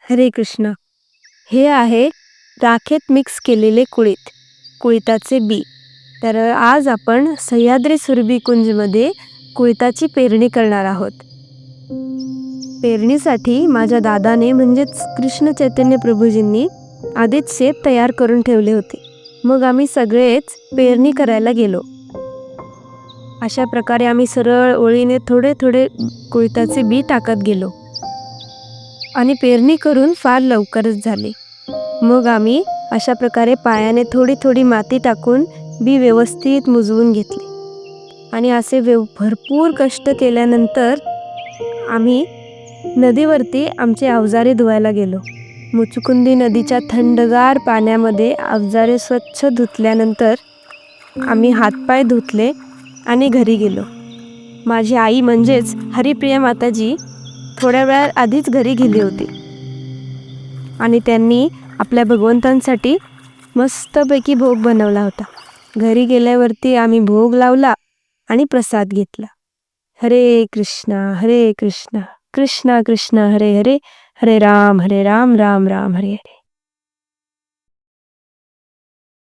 हरे कृष्ण. हे आहे राखेत मिक्स केलेले कुळीत कुळिताचे बी. तर आज आपण सह्याद्री सुरभी कुंजमध्ये कुळिताची पेरणी करणार आहोत. पेरणीसाठी माझ्या दादाने म्हणजेच कृष्ण चैतन्य प्रभूजींनी आधीच शेत तयार करून ठेवले होते. मग आम्ही सगळेच पेरणी करायला गेलो. अशा प्रकारे आम्ही सरळ ओळीने थोडे थोडे कुळिताचे बी टाकत गेलो. आणि पेरणी करून फार लवकरच झाले. मग आम्ही अशा प्रकारे पायाने थोडी थोडी माती टाकून बी व्यवस्थित मुजवून घेतले. आणि असे व्यव भरपूर कष्ट केल्यानंतर आम्ही नदीवरती आमचे अवजारे धुवायला गेलो. मुचुकुंदी नदीच्या थंडगार पाण्यामध्ये अवजारे स्वच्छ धुतल्यानंतर आम्ही हातपाय धुतले आणि घरी गेलो. माझी आई म्हणजेच हरिप्रिया माताजी थोड्या वेळा आधीच घरी गेली होती. आणि त्यांनी आपल्या भगवंतांसाठी मस्तपैकी भोग बनवला होता. घरी गेल्यावरती आम्ही भोग लावला आणि प्रसाद घेतला. हरे कृष्णा हरे कृष्णा कृष्णा कृष्णा हरे हरे हरे राम हरे राम राम राम हरे हरे.